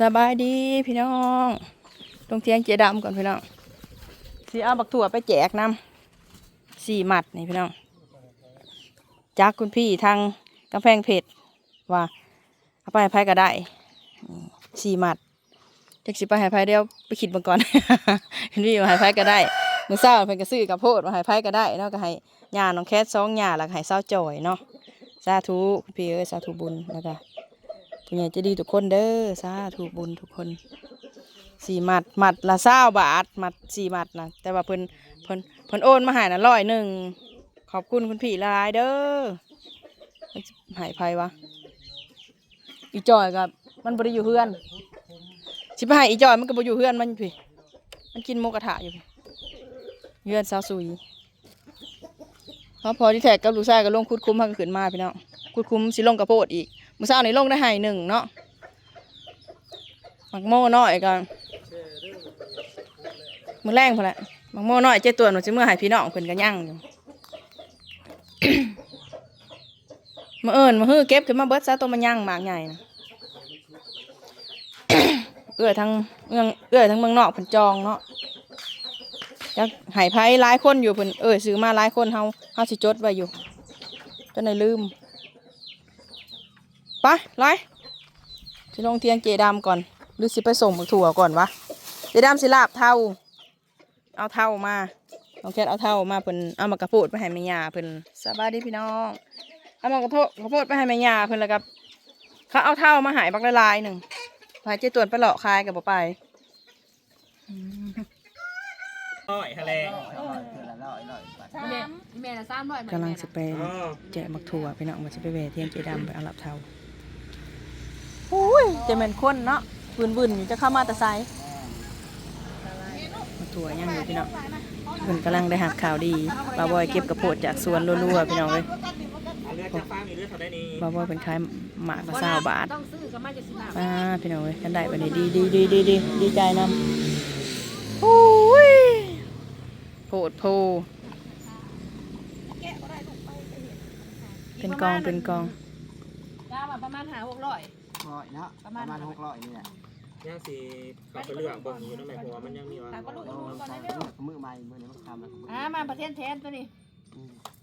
สบายดีพี่น้องตรงเทียงเจดำก่อนพี่น้องสีเอาบักถั่วไปแจกน้ำสี่หมัดนี่พี่น้องจากคุณพี่ทางกำแพงเพชรว่าเอาไปให้ไพ่ก็ได้สี่หมัดจักสิไปให้ไพ่เดียวไปคิดมาก่อนคุณพี่มาให้ไพ่ก็ได้มือเศร้าเพิ่นก็ซื้อกับโพดมาให้ไพ่ก็ได้เนาะก็ให้ยาน้องแคทสองยาแล้วก็ให้เศร้าจ่อยเนาะสาธุคุณพี่เอ้ยสาธุบุญแล้วก็ ผู้ใหญ่จะดีทุกคนเด้อสาธุบุญทุกคนสี่หมัดหมัดละเศร้าบาทหมัดสี่หมัดนะแต่ว่าเพิ่นเพิ่นเพิ่นโอนมาหายนะร้อยหนึ่งขอบคุณคุณพี่หลายเด้อหายไพวะอีจอยกับ มันบริอยู่เพื่อนสิไปใหายอีจอยมันก็บริอยู่เพื่อนมันพี่มันกินหมูกระทะอยู่พี่เพื่อนสาวสุยพอพอที่แท็กกับลูกชายก็ลงคุดคุ้มพากขึ้นมาพี่น้องคุดคุ้มสิลงกระโพดอีก มื่อเช้านี้ลงได้ให้หนึ่งเนาะหมักโม่น้อยกันมือแรงพอแหละหมักโม่น้อยเจ้าตัวหนูจะเมื่อให้พี่น้องเพิ่นกันย่างอยู่มาเอิญมาฮื้อเก็บขึ้นมาเบิดซะตัวมันย่างหมากใหญ่นะเอื้อทั้งเมืองเอื้อทั้งเมืองนอกเพิ่นจองเนาะจักใหายไผหลายคนอยู่เพิ่นเอ้ยซื้อมาหลายคนเฮาเฮาสิจดไว้อยู่จนได้ลืม ไปไล่สิลงเทียงเจดำก่อน หรือสิไปส่งบักถั่วก่อนวะ เจดำสิลาบเท่า เอาเท่ามาน้องแคทเอาเท่ามาเพิ่นเอามากระโพดไปให้แม่ย่าเพิ่นสบายดีพี่น้อง เอามากระโพดกระโพดไปให้แม่ย่าเพิ่นแล้วกับเขาเอาเท่ามาใหายบักละลายหนึ่งพาเจตวนไปหลอกคายกับบ่ไปร้อยทะเลแม่แม่ละสามร้อยกำลังสิไปเออแจกบักถั่วพี่น้องมันจะไปแวะเทียงเจดำไปเอาลับเท่าโอ้ยเจะเป็นคนเนาะบืนบืนๆอยู่จะเข้ามาแต่ไซบักถั่วยังอยู่พี่น้องเพิ่นกำลังได้หักข่าวดีบาวบอยเก็บกระโพดจากสวนรัวๆพี่น้องเลยเอาเลือดจะฟ้ามีเลือดเท่าได้นี้บาวบอยเป็นขายหมากละสาวบาทต้องซื้อก็มาจะสิบาทอ่าพี่น้องเลยกันได้วันนี้ดีดีดีดีดีดีใจนำโอ้ยโพดโพเป็นกองเป็นกองยาประมาณหาหกร้อย ร้อยเนาะประมาณหกร้อยนี่แหละย่างสีเขาไปเลือกเบิ่งอยู่นั่นแหละเพราะว่ามันยังมีว่าโอ้ใส่เลือกมือใหม่มือนี้มันทำแล้วอ่ามาประเทศแทนตัวนี้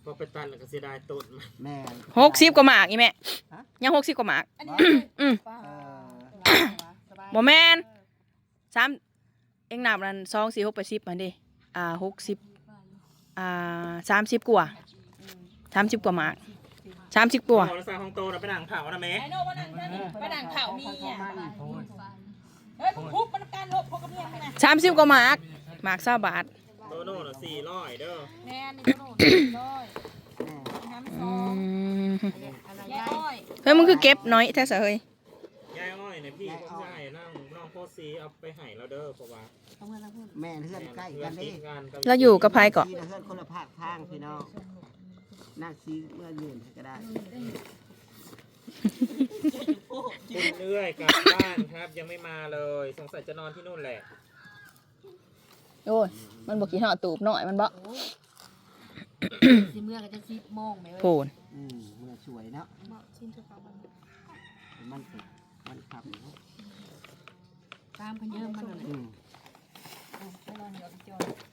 พอไปตันแล้วก็เสียดายต้นมันแม่หกสิบกว่าหมากอีแม่ฮะยังหกสิบกว่าหมากอันนี้อืมป้าเออสบายบ่แมนสามเอ็งนับนั่นสองสี่หกแปดสิบมันดิอ่าหกสิบอ่าสามสิบกว่าสามสิบกว่าหมาก สามสิบกว่าพอแล้วซาของโตเราไปด่างเผานะแม่ไอ้โน่มานั่งท่านี่ไปนั่งเข่ามีอะเฮ้ยทุบมันการลบพกกับเมียมึงนะสามสิบกว่าหมากหมากเศร้าบาทโตโน่น่ะสี่ร้อยเด้อแม่นี่โน่ร้อยน้ำซอืองมอะไรยายอ้อยเฮ้ยมึงคือเก็บน้อยแท้เสยเฮ้ยยายอ้อยเนี่ยพี่ก็ใช่นั่งน้องโคซีเอาไปให้เราเด้อเพราะว่าเอาเงินเอาเงินแม่เพื่อนใกล้กันเพื่ดิอนกันเราอยู่กับไพ่เกาะเพื่อนคนละภาคทางพี่น้อง นั่งซีเมื่อยืนก็ได้คุณเอื้อยกลับบ้านครับ ยังไม่มาเลย สงสัยจะนอนที่นู่นแหละ โอ้ย มันบอกขี้ห่อตูบหน่อยมันบอกสิเมื่อก็จะสิบโมงไหมเว้ยโผนอืมเมื่อสวยเนาะเหมาะชิ้นเท่ากันมันเสร็จมันขับเนาะตามพันเยอะมันเลยอืมไปรอเดี๋ยวจอย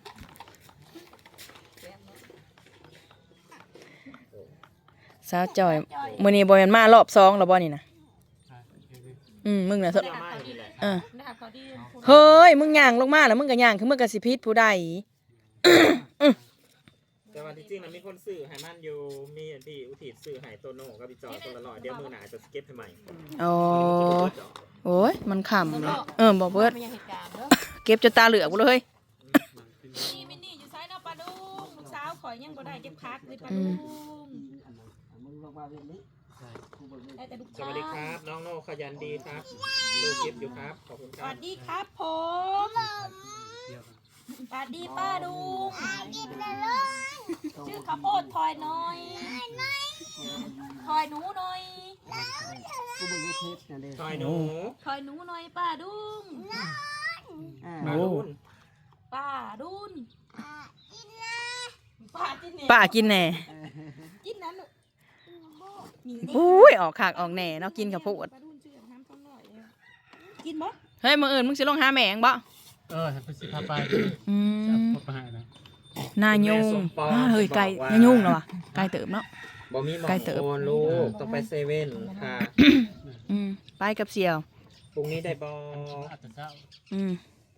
สาวจอยมือนี้บอยมันมารอบสองแล้วบ่นี่นะอืมมึงน่ะสเพื่อมาอยู่นี่แหละเออนะคะพอดีเฮ้ยมึงย่างลงมาแล้วมึงก็ย่างคือมึงก็สิพิษผู้ใดแต่ว่าที่จริงนะมีคนซื้อให้มันอยู่มีอันที่อุทิศซื้อให้โตโน่กับพี่จอยคนละร้อยเดี๋ยวมือหนาจะเก็บให้ใหม่อ๋อโอ้โอ้ยมันขำเนาะเออบอกเบิดไม่ยังเหตุการณ์เด้อเก็บจนตาเหลือกบ่เลยนี่มินนี่อยู่ซ้ายเนาะปลาดุงลูกสาวข่อยยังบ่ได้เก็บพักเลยปลาดุง มึงบอกว่าเรื่องนี้กูบอกเลยได้แต่ลูกสชายวัสดีครับ น้องโน่ขยันดีครับดูคลิปอยู่ครับขอบคุณคสรัวับสดีครับผมสวัสดีป้าดุงชื่อข้าวโพดทอยน้อยทอยหนูหน่อยกูบอกว่าเทปนั่นเองซอยหนูทอยหนูหน่อยป้าดุงอ่ามาลุนป้าดุนป้าจินเนี่ยป้ากินแหน่กินนั้นลูกนี่ อุ้ยออกขากออกแหน่เนาะกินกับโพดป้าดุนชื่อน้ำต้นหน่อยเลยกินบ่เฮ้ยมื้ออื่นมึงสิลงหาแม่งบ่เออไปสิพาไปอืจะมพบมาหานะนายุงอ้าเฮ้ยไก่นายุงเหรอวะไก่เติบเนาะ บ่มีหมอใกล้เติบ โอนลูกต้องไปเซเว่นค่ะอืมไปกับเสี่ยวพรุ่งนี้ได้บ่อาจจะเช้าอืม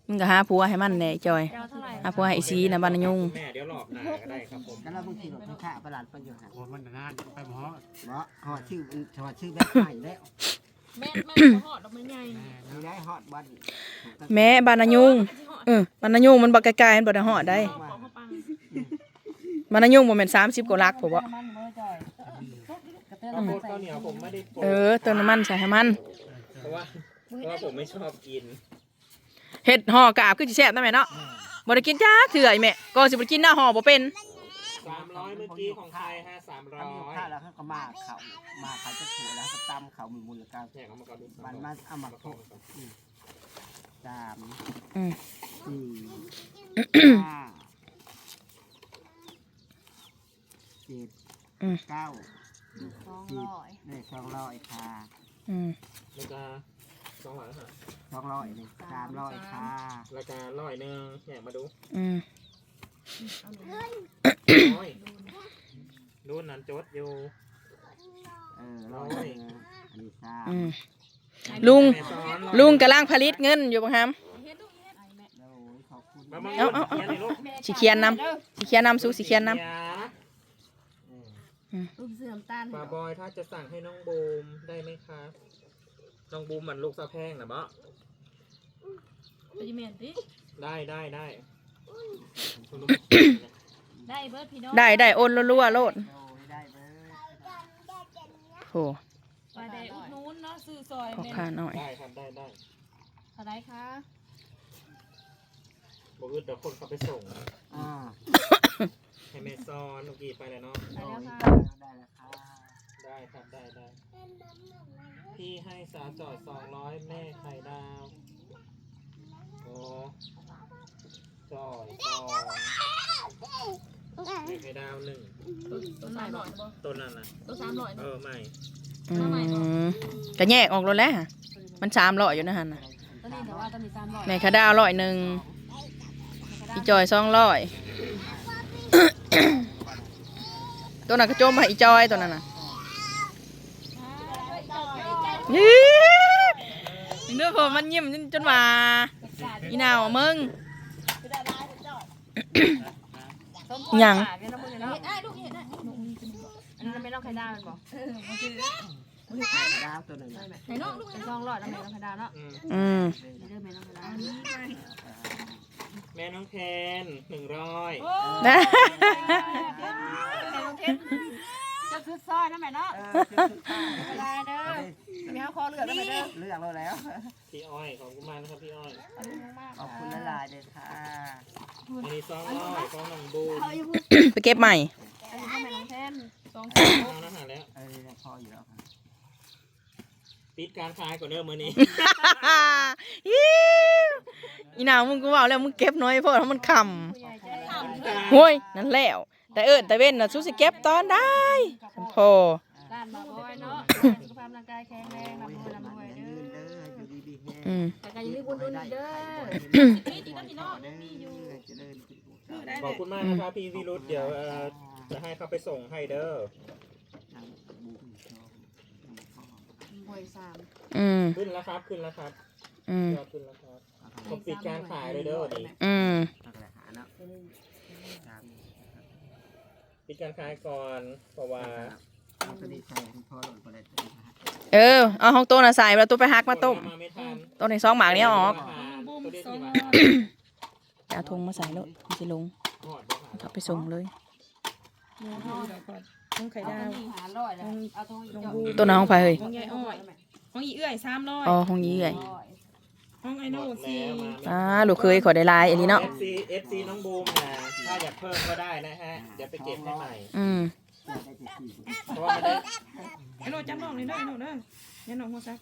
มึงก็หาผัวให้มันแหน่จอย เจ้าเท่าไหร่หาผัวให้ไอ้ซีนะบ้านนายุงแม่เดี๋ยวรอบหน้าก็ได้ครับผมแล้วเราบางทีเราข้าประหลาดปัญญาโอ้มันนานไปหมอเนาะหอดชื่อหอดชื่อแบบใหม่แล้วแม่แม่บ่ฮอดดอกไม้ใหญ่มีได้ฮอดบันแม่บ้านนายุงเออบ้านนายุงมันบ่ไกลๆมันบ่ได้ฮอดได้ขอเขาปังบ้านนายุงบ่แม่น30กว่าลักผมบ่ข้าวโพดข้าวเหนียวผมไม่ได้โปรเออเติมน้ำมันใส่ให้มันเพราะว่าเพราะว่าผมไม่ชอบกิน เฮ็ดห่อกาบคือสิแซ่บนะแม่เนาะบ่ได้กินจ้าเถื่อยแม่ก็สิบ่ได้กินหน้าห่อบ่เป็นสามร้อยเมื่อกี้ของใครฮะสามร้อถ้ามียข้าวแล้วเขาก็มาเขามาเขาจะถือแล้วก็ตำเขามีมูลค่าเนี่ยเอามาก่อนดูมันมาเอามาก่ทุอนกสามอืมสี่ห้าเจ็ดอืมเก้าสองสิบร้อยได้สองร้อยค่ะอืมแล้วก็ สองร้อยฮะสองร้อยเลยสามร้อยค่ะแล้วก็ร้อยหนึ่งเนี่ยมาดูอืมร้อยรุ่นนั้นจดอยู่ เออร้อยหนึ่งอันนี้สามอืมลุงแม่สอนร้อยลุงกำลังผลิตเงินอยู่บ่ครับเฮ็ดลูกเฮ็ดแล้วขอบคุณมามาเอาเอาเอาเขียนให้ลูกสิเขียนนำสิเขียนนำสู้สิเขียนนำเขียเออลูกเสื่อมตาลปลาบอยถ้าจะสั่งให้น้องบูมได้ไหมครับ น้องบูมมันลูกสะแพงนะบ่ไปยิเมนติได้ได้ได้คุณลุงได้เบิดพี่น้องได้ได้โอนรัวๆโลดโอ้ยได้เบิร์ดโอ้ไปได้อุดหนู้นเนาะซื้อซอยพ่อแม่นค้าน้อย ได้ครับได้ได้เท่าไหร่คะบอกว่าเดี๋ยวคนเขาไปส่งอ่าให้แม่ซ้อนเมื่อกี้ไปแล้วเนาะ ได้แล้วค่ะ ได้แล้วค่ะ ได้ครับได้ได้พี่ให้สาวจอดสองร้อยแม่ไข่ดาว โอ้จอดสองแม่ไข่ดาวหนึ่งตัวสามร้อยบ่ต้นนั้นนะตัวสามร้อยเออไม่อืมก็แยกออกแล้วแหละมัน300อยู่นะหั่นน่ะตัวนี้แต่ว่าตัวนี้สามร้อยแม่คาดาวร้อยหนึงอีจอย200ตัวนั้นก็โจมให้อีจอยตัวนั้นน่ะ ยี่เด้อผมมันยิ้มจนว่าอีนาวมึงยังเฮ็ดได้ลูกเฮ็ดได้อันนี้ไม่ต้องไข่ดาวแม่นบ่ดาวตัวหนึ่งไหนน้องลูกเป็นสองร้อยแล้วแม่ต้องไข่ดาวเนาะอืมอืมเด้อแม่ต้องไข่ดาวแม่น้องแคนหนึ่งร้อยนะ จะซื้อซอยนะแม่เนาะเออคือคือข้าวได้เด้อมีเอาคอเหลือแล้วแม่เด้อเลือกเราแล้ว พี่อ้อยขอบคุณมากนะครับพี่อ้อยขอบคุณละลายเลยค่ะอันนี้สองร้อยของน้องบูมไปเก็บใหม่ อันนี้ก็แม่น้องแทนสองเอานะหาแล้วเออพออยู่แล้วค่ะปิดการขายก่อนเด้อมื้อนี้อีนาวมึงกูบอกแล้วมึงเก็บน้อยเพราะว่ามันคผู้ใหญ่ใจำโว้ยนั่นแล้ว แต่เอิญแต่เว้นน่ะสู้สิเก็บตอนได้ฉันพอด้านมาบ่อยเนาะสุขภาพร่างกายแข็งแรงร่ำรวยร่ำรวยยืเด้นอเด้ออยู่ดีดีแห้งอืมแต่ก็อย่าลืมบุญดุลเด้อนี่ดีนะพี่น้องมีอยู่เจริญขอบคุณมากนะครับพี่วิรุธเดี๋ยวเอ่อจะให้เขาไปส่งให้เด้อหวยสามอืมขึ้นแล้วครับขึ้นแล้วครับอืมยอดขึ้นแล้วครับผมปิดการขายเลยเด้อวันนี้อืม ปิดการขายก่อนเพราะว่าตัวนี้ใส่พอหล่นไปเลยตัวนี้เออเอาห้องโต๊ะน่ะใส่แล้วตัวไปหักมาต้มมาไม่ทันต้นในซองหมากนี้เอาออกตัวเด็ดที่มาเอาทงมาใส่แล้วมันจะลงหอดบ่หาเอาไปส่งเลยต้องไข่ดาวหาร้อยแล้วเอาทองอีกจอตัวน้องไปเฮ้ย ของยายอ้อยของอีเอื้อยสามร้อยอ๋อห้องนี้เลย ของไอ้โน่สี่อ่าลูกเคยขอได้ลายอันนี้เนาะเอฟซีเอฟซีน้องบูมนะถ้าอยากเพิ่มก็ได้นะฮะ เดี๋ยวไปเก็บให้ใหม่ อืมเพราะว่าไม่ได้ไอ้โน่จำน้องนี่ได้ไอ้โน่เด้ออย่าน้องหัวซัก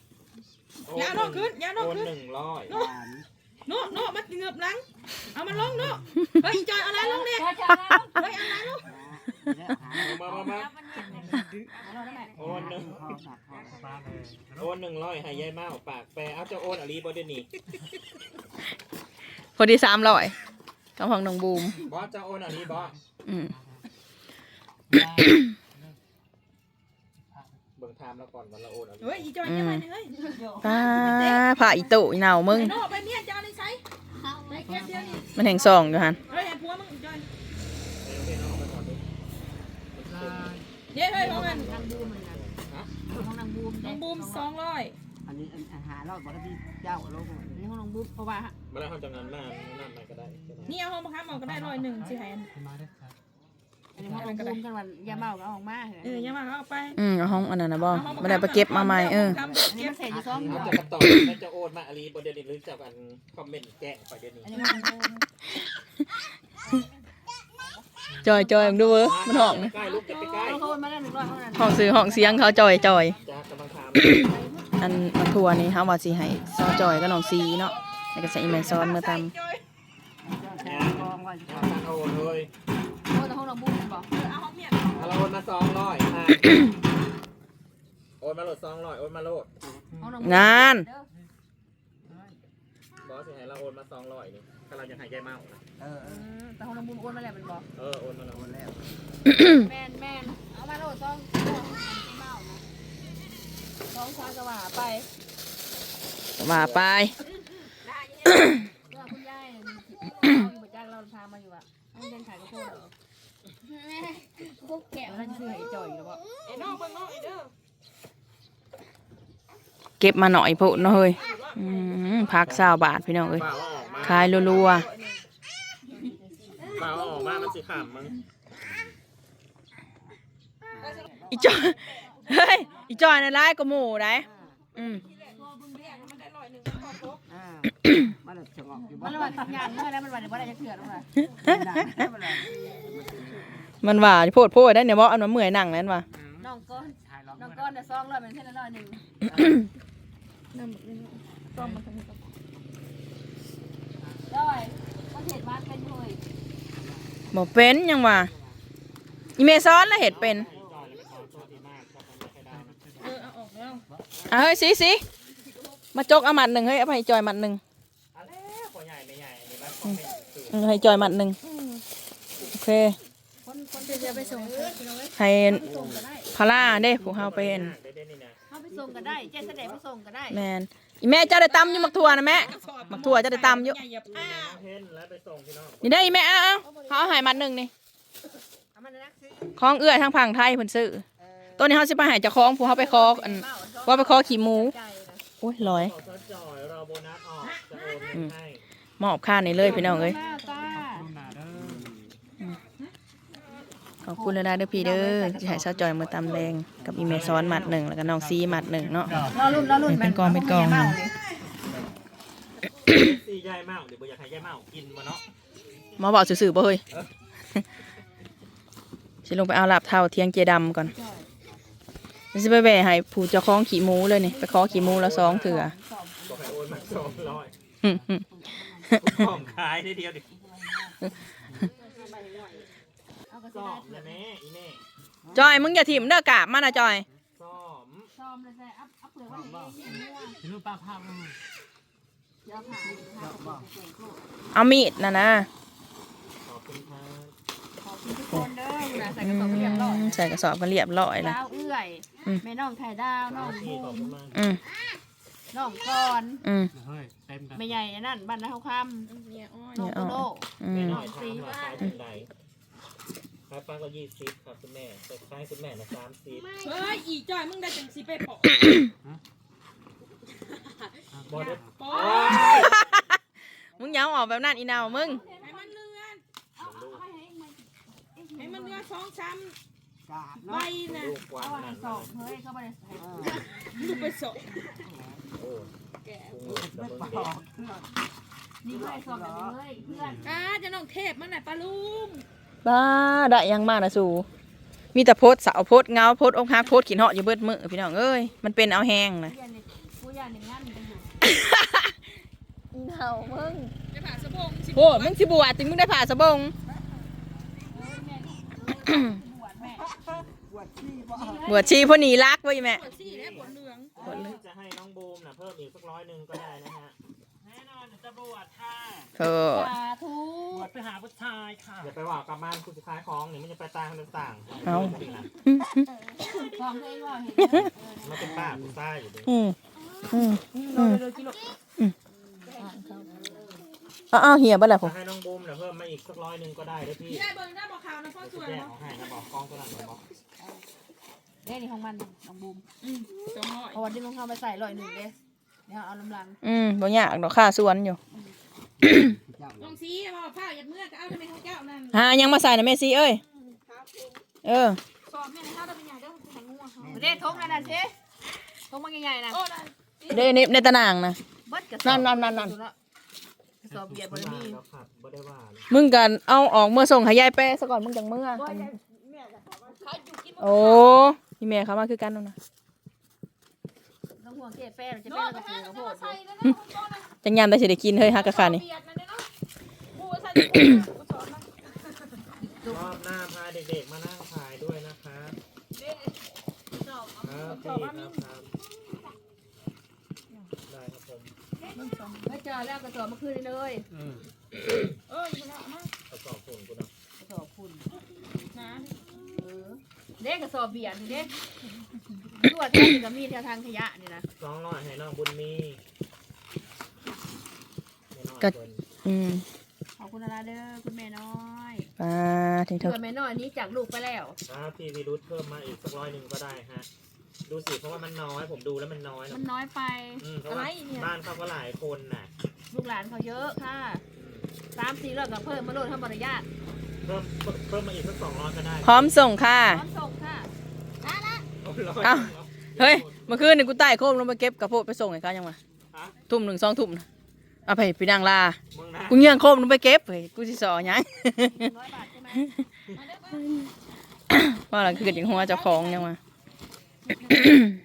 โอนอย่าเอาน้องขึ้นอย่าน้องโอนขึ้นหนึ่งร้อยโน่โน่มันเหงือบหลัง เอามันลงโน่เฮ้ยอีจอยเอาอะไรลงเนี่ยเฮ้ยเอาอะไรลง มามามาโอนหนึ่งโอนหนึ่งร้อยให้ยายเมาปากแปรเอาจะโอนอะไรบ่เดี๋ยวนี้พอดีสามร้อยกับของนองบูมบอสจะโอนอะไรบอสอืมเบิ่งไทม์แล้วก่อนวันละโอนอะไรเฮ้ยอีจอยยังไงเฮ้ยป้าผ่าอีโตอีเหนามึงไปเมียจ้าเลยใส่มันแห่งซองอยู่ฮัน เฮ้ยเห็นผัวมึงอีจอย เอ้ยเอาไปก่อนดู เดี๋ยวเฮ้ยของมัน นางบูมเลยนะของนางบูม น้องบูม สองร้อยอันนี้อาหารเราบอกว่าพี่เจ้าโลกอันนี้ของนางบูมเพราะว่ามาแล้วเขาจำนานมากนั่นไปก็ได้ก็ได้นี่เอาห้องบังคับเอาก็ได้ร้อยหนึ่งสิแหนมาได้ครับอันนี้ของนางบูมกันวันยาเมาก็ออกมาเออยังมาเขาเอาไปอืมเอาห้องอันนั้นนะบ่ไม่ได้ไปเก็บมาใหม่เอออันนี้มันเศษอยู่ซ้อมเอาจะกระต่อแล้วจะโอนมาอะไรบ่เดี๋ยวนี้หรือจะกันคอมเมนต์แกล้งไปเดี๋ยวนี้อันนี้ของนางบูมจอยจอยมึงดูเว้ยมันห้องนะใกล้ลูกจะไปใกล้เอาโอนมาได้หนึ่งร้อยเท่านั้นห้องซื้อห้องเสียงเขาจอยจอยจ้ากำลังถาม อันมาทัวร์นี่เฮาว่าสิให้ซอจอยกับน้องซีเนาะแล้วก็ใส่อีเมลซ้อนเมื่อตำกองว่าเอาโอนเลยโอนแต่ของนางบูมบอกเอาห้องเมียเอาเราโอนมาสองร้อยโอนมาโหลดสองร้อยโอนมาโหลดงานบอสสิให้เราโอนมาสองร้อยนี่ถ้าเราจะหายใจเมาเออแต่ของนาบูมโอนมาแล้วมันบอกเออโอนมาแล้วโอนแล้วแมนแมนเอามาโหลดต้อง ต้องชาสว่าไปว่าไปเพื่อคุณยายอยู่บนจ้างเราพามาอยู่อะให้เดินขายกระโปรงเหรอพวกแกะแล้วจะซื้อไอ้จ่อยหรือเปล่าไอ้น้องเบิ่งน้องไอ้เด้อเก็บมาหน่อยพุ่นเนาะเฮ้ยอืมพักสาวบาทพี่น้องเอ้ยเปล่าเอาออกมาขายรัวเปล่าเอาออกมา มันสิขำมึงๆอีจอยเฮ้ย อีจอยในร้ายก็หมู่ได้อืมอ่ามันแบบสงบอยู่บ้านมันทำงานเมื่อแล้วมันวันเดี๋ยววันอะไรจะเถื่อนลงมามันว่าโพดโพดได้เนี่ยบ่อันว่าเมื่อยนั่งนั่นว่ะน้องก้อนถ่ายล็อกน้องก้อนเนี่ยซองร้อยเป็นเส้นละร้อยหนึ่งร้อยก็เห็ดมาเป็นเลยบ่เป็นยังว่าอีเมซ้อนแล้วเห็ดเป็น เออเอา ออกแล้วอะเฮ้ยสิสิมาจกเอาหมัดหนึ่งเฮ้ยเอาไปให้จอยหมัดหนึ่งอะไรพอใหญ่ไม่ใหญ่นี่บ้านของแม่สื่อเออให้จอยหมัดหนึ่งโอเคคนคนจะไปส่งให้ส่งก็ได้พาร่าเด้ผู้เฮาเป็นได้ได้นี่นะเขาไปส่งก็ได้เจ๊เสด็จไปส่งก็ได้แมนอีแม่เจ้าได้ตำอยู่มักถั่วนะแม่มักถั่วเจ้าได้ตำอยู่อย่าผ้าเห็นแล้วไปส่งพี่น้องนี่ได้อีแม่เอาเอาเขาเอาใหายมัดหนึ่งนี่เอามันนะซื้อของเอื้อทางพังไทยเพิ่นซื้อตัวนี้เขาสิไปใหายเจ้าของผู้เขาไปคออัน ว่าไปคอขี่หมูใจนะโอ้ยลอยขอซอสจอยรอโบนัสออกจะโอนเงินให้มอบค่านี่เลยพี่น้องเอ้ยตาลูกหนาเด้อขอบคุณเลยนะเด้อพี่เด้อที่ให้ซาวจอยมือตำแดงกับอีเมซ้อนหมัดหนึ่งแล้วก็น้องซีหมัดหนึ่งเนาะรอรุ่นรอรุ่นเป็นกองเป็นกองสี่ยายเมาเดี๋ยวบ่อยากให้ยายเมากินมาเนาะหมอบอกสื่อๆบ่เฮ้ยสิลงไปเอาลาบเท่าเทียงเจดำก่อน สิไปแบ่ให้ผู้เจ้าของขี่หมูเลยนี่ไปขอขี่หมูละสองเถื่อบอกให้โอนมาสองร้อยหึหึของขายได้เดียวดิเอากระสสออบบนะแม่อีแม่จอยมึงอย่าถิ่มเด้อกาบมานะจอยซ้อมซ้อมเลยใส่อัพอัพเปลือกไว้ให้มั่วพี่ลูกป้าภาพมึงเดี๋ยวผ่านผ่านเอามีดนะนะ ขอบคุณครับ ขอบคุณ ทุกคนเด้อนะใส่กอืระสอบเรียบร้อยมใส่กระสอบกันเรียบร้อยแล้วดาวเอื้อยอืมแม่น้องไข่ดาวน้องพี่บูขอบมคุณมากอืมน้องก้อนอืมเฮ้ยเต็มกันแม่ใหญ่นั่นบ้านนาเฮาคเนี่ยอ้อยำน้องโตโน่อืแม่มหน่อยถามว่าขายถึงไหนขายฟังก็ยี่สิบครับคุณแม่แต่ขายคุณแม่นะสามสิบเฮ้ยอีจอยมึงได้จังสิไปปอกบอสปอกมึงอย้าออกแบบนั้นอีนาวมึง ให้มันเลือน ให้มันเลือนสองช้ำใบน่ะลูกกวาดเอานั่ให้นสอบเฮ้ยเข้าไปเลยลูกไปสอบโอ้แกพุงหลุดกับเบิ้งเด็กนี่เพื่อนสอบแบบนี้เลยเพื่อนอ่าจะน้องเทพมันน่ะปลาลุงบ้าได้ยังมากนะสูมีแต่โพดเสาโพดเงาโพดองค์ฮักโพดขีนเหาะอยู่เบิดมือพี่น้องเอ้ยมันเป็นเอาแห้งนะผู้ยันเนี่ยผู้ยันเนี่ยงั้นกันอยู่อีนาวมึงจะผ่าสะโพกสิโพดมึงสิบวชถึงมึงได้ผ่าสะบงเฮ้ยแม่ บวชชีพ่อหนีรักไว้แม่ปวดซี่แล้วปวดเหลืองบวชเลยจะให้น้องบูมนะเพิ่มอีกสักร้อยหนึ่งก็ได้นะฮะ แน่นอนจะบวชค่ะโธ่สาธุบวชไปหาผู้ชายค่ะอย่าไปว่ากลับบ้านคุณจะขายของนี่มันจะไปตางกันต่างเอาความเพลงว่าเห็นมันเป็นป้าคุณป้าอยู่ดีอืมอืมโลโลกิโลเอาเอาเหี่ยบ่ล่ะผจะมให้น้องบูมนะเพิ่มมาอีกสักร้อยหนึ่งก็ได้เด้อพี่พี่ได้เบิ่งได้บอกข่าวนะพ่อสจะวยแจ้งเนาะเอาให้นะบอกกองตัวนั้นบอกเด้นี่ของมันน้องบูมสองร้อยเอาวันที่ลงเข้าไปใส่ร้อยหนึ่งเด้เดี๋ยวเอาลำลังอืมบ่ยากดอกค่าสวนอยู่ลองซีว่าผ้าหยัดเมื่อก็เอาทำไมของเจ้านั่นหายังมาใส่นะแม่ซีเอ้ยเออสอบแม่ในข้าวได้เป็นใหญ่ได้เป็นแหงงัวเขาเด้ทงนั่นน่ะสิทงมันใหญ่ๆนะโอ้ได้เด้ในในตะนางนะเบิดกระสอบนั่นนั่นนั่นนั่นกระ สอบเบียร์บไม่ริว่ามีแล้วครับไม่ได้ว่าเลยมึงกันเอาออกเมื่อส่งให้ยายแป้ซะก่อนมึงจังเมื่อโอ้พี่แม่เขามาคือกันนั่นนะต้องห่วงเจ๊แป้จะโน่เป็นไปกระให้สือเรากระโพดใส่แล้วนะคุณโน่นะจังยามได้สิได้กินเฮ้ยฮักกะคานี่ เบียดนั่นเนาะกูใส่กูสอนนะ รอบหน้าพาเด็กๆมานั่งขายด้วยนะครับครับพี่ครับครับได้ครับผม ไม่เจอแล้วกระสอบมาคืนเลยอืมเอออยู่นะมากระสอบฝุ่นกูนะกระสอบคุณนะเออเด้กระสอบเบียร์นี่เด้ตัวที่ก็มีแถวทางขยะนี่นะสองร้อยให้น้องบุญมีให้น้องก็เพิ่นอืมขอบคุณอะไรเด้อคุณแม่น้อยปลาถึงเถตัอะวแม่น้อยนี้จากลูกไปแล้วครับพี่วีรุธเพิ่มมาอีกสักร้อยหนึ่งก็ได้ฮะ ดูสิเพราะว่ามันน้อยผมดูแล้วมันน้อยนะมันน้อยไปอืมเพราะว่าบ้านเขาก็หลายคนน่ะลูกหลานเขาเยอะค่ะสามสี่รอบกับเพิ่มมาโลดทำบริญาตเพิ่มเพิ่มมาอีกสักสองร้อยก็ได้พร้อมส่งค่ะ พร้อมส่งค่ะโอ้ยร้อยเอ้า เฮ้ยเมื่อคืนนี่กูใต้โคมลงไปเก็บกระโพดไปส่งให้เขายังวะฮะทุ่มหนึ่งสองทุ่มนะเอาไปไปนางลา มึงนะกูเงี้ยงโคมลงไปเก็บเฮ้ยกูสิสอหยัง ร้อยบาทใช่ไหมว่าหลังคืออย่างหัวเจ้าของยังวะ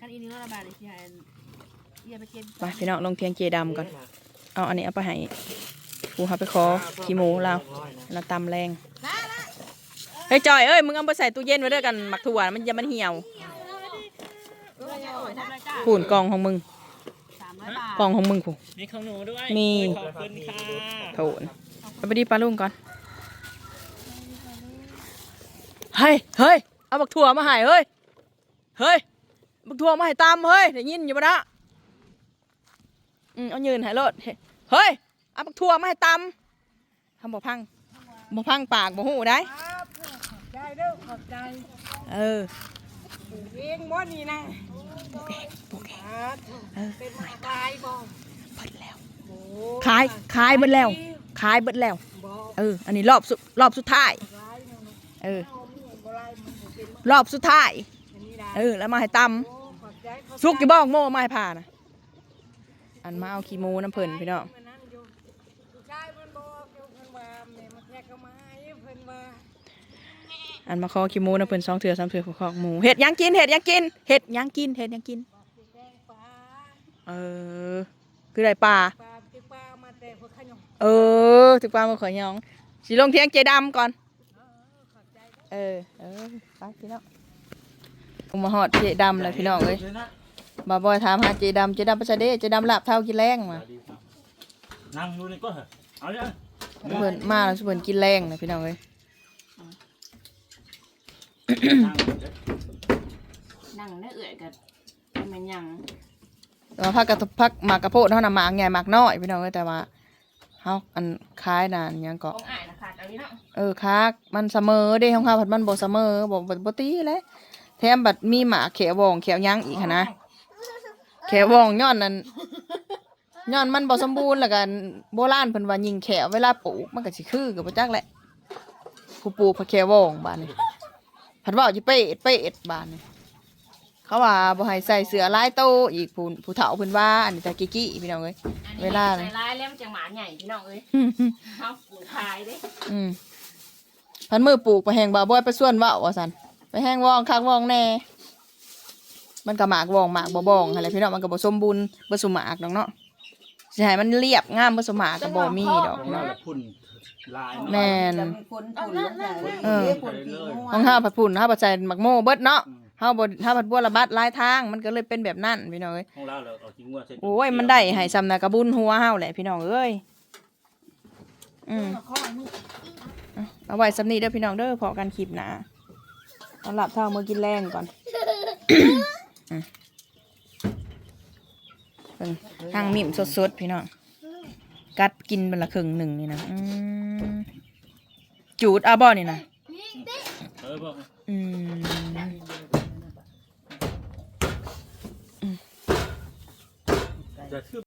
กันอีกหนึงร้อยบาทอีกทีอันเยี่ยไปกินไปพี่น้องลงเทียงเจดำก่อน เอาอันนี้เอาไปให้กูหาไปขอขี้หมูเราเราตำแรงเฮ้ยจอยเอ้ยมึงเอาไปใส่ตู้เย็นไว้ด้วยกันหมักถั่วมันจะมันเหี่ยวเออจะโอยทำอะไรจ้าผูนกล่องของมึงสามร้อยบาทกล่องของมึงผูมีของหนูด้วยมีขอบคุณค่ะโถนเอาไปดีปลาลุงก่อนเฮ้ยเฮ้ยเอาบักถั่วมาให้เฮ้ย เฮ้ยบักถั่วมาให้ตำเฮ้ยได้ยินอยู่ปะนะอืมเอายืนให้รถเฮ้ยเอาบักถั่วมาให้ตำทำบ่พังบ่พังปากบ่หูได้ใจเด้อขอบใจเออเองบ่นี่นะปลูกเองปลูกเองเออเป็นมาตายบ่เบิดแล้วขายขายเบิดแล้วขายเบิดแล้วเออ อันนี้รอบสุดรอบสุดท้าย เออ รอบสุดท้าย เออแล้วมาให้ตำสุกกี่บอกโม่มาให้ผ่านะอันมาเอาขี้หมูน้ำเพิ่นพี่น้องอันบอกอยู่เนาแม่มาแทกเข้ามาให้เพิ่นว่าอันมาขอขี้หมูน้ำเพิ่นสองเถื่อสามเถื่อขอขอกหมูเห็ดยังกินเห็ดยังกินเห็ดยังกินเห็ดยังกินเออคือได้ปลาปลาเออถึงปลามาขอยยองสิลงเทียงเจดำก่อน เออ เออไปพี่น้อง ผมมาหอดเจดำเลยพี่น้องเอ้ยบาบอยถามหาเจดำเจดำไปใส่เด้เจดำหลับเท่ากินแรงมานั่งดูนี่ก็เหรอเอาเลยเพิ่นมาแล้วสิเพิ่นกินแรงนะพี่น้องเอ้ยนั่งได้เอื่อยกับมันยังแต่ว่าผักกระทบผักหมากกระโพดเท่านั้นหมากใหญ่หมากน้อยพี่น้องเอ้ยแต่ว่าเฮาอันคล้ายน่ะอันหยังก็ของอ่ายนะขาดอันนี้เนาะเออคักมันเสมอเด้ของข้าผัดมันบ่เสมอบ่บ่บ่ตีเลย แถมบัดมีหมากแขววองแขวหยังอีกหันนะแขววองย้อนนั้นย้อนมันบ่สมบูรณ์แล้วกันโบราณเพิ่นว่ายิงแขวเวลาปลูกมันก็สิคือก็บ่จักแหละผู้ปลูกผักแขววองบาดนี้ผัดว่าจะเป๊ะเป๊ะบานนี่เขาว่าบ่ให้ใส่เสื้อลายโตอีกผู้ผู้เฒ่าเพิ่นว่าอันนี้ตะกี้กี้พี่น้องเอ้ยเวลาใส่ร้ายแล้วมันจะหมาใหญ่พี่น้องเอ้ยเอาปูขายเด้อืมพันมือปลูกไปแหงบ่าวบอยไปส่วนเว่าว่าซั่นไป แหงวองคักวองแน่ มันก็หมากวองหมากบ่บองอะไรพี่น้องมันก็บ่สมบูรณ์บ่สุหมากดอกเนาะสิให้มันเรียบงามผสมหากับบ่มีดอกของเราเนาะแบบพุ่นลายแม่นคนผุนลงจากเออผุนขี้งัวของเฮาผัดปุ่นเฮาผัดใส่หมักโม่เบิดเนาะเฮาบ่เฮาผัดบัวระบาดหลายทางมันก็เลยเป็นแบบนั้นพี่น้องเอ้ยของเราเราเอาจิ้งวัวใส่โอ้ยมันได้ให้ซำนากระบุญหัวเฮาแหละพี่น้องเอ้ยอืมเอาเอาไว้สำนี้เด้อพี่น้องเด้อพอกันคลิปหน้า เอาหลับเท่ามือกินแรงก่อนอืมเบิ่งทางมิ่มสดๆพี่น้อง กัดกินเป็นละครึ่งหนึ่งนี่นะจูดอาบ่นี่นะอืม